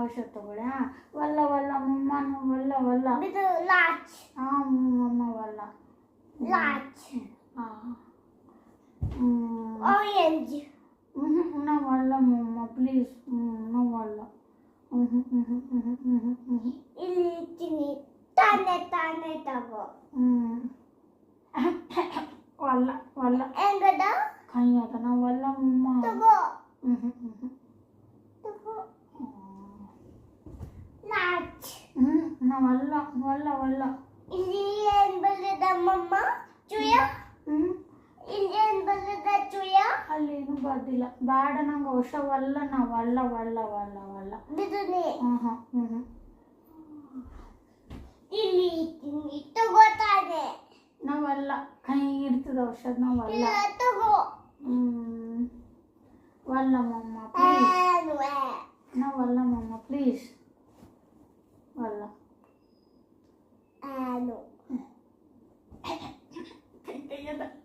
భవిష్యత్తు కూడా వల్ల వల్ల అమ్మ వల్ల వల్ల. అమ్మ వల్ల. ఆరెంజ్ నా వల్ల అమ్మ ప్లీజ్ నా వల్ల. వల్ల వల్ల. ఏం కదా? నా వల్ల అమ్మ. ಅಲ್ಲ ಒಲ್ಲ ಒಲ್ಲ ಇಲ್ಲಿ ಏನ್ ಬಲ್ಲದ ಮಮ್ಮ ಚುಯ? ಇಲ್ಲಿ ಏನ್ ಬಲ್ಲದ ಚುಯ? ಅಲ್ಲಿ ಏನು ಬರ್ದಿಲ್ಲ. ಬೇಡ ನಂಗೆ ಹೊಸವಲ್ಲ ನಾವು ಒಲ್ಲ ಒಲ್ಲ ಒಲ್ಲ ಒಲ್ಲ ಬಿದುನೆ ಹ್ಮ್ ಹ್ಮ್ ಹ್ಮ್ ಇಲ್ಲಿ ಇಟ್ಟು ನಾವಲ್ಲ ಕೈ ಇರ್ತದ ಔಷಧ ನಾವಲ್ಲ ತಗೋ ಹ್ಮ್. ಒಲ್ಲ ಮಮ್ಮ ಪ್ಲೀಸ್ ನಾವಲ್ಲ ಮಮ್ಮ ಪ್ಲೀಸ್ together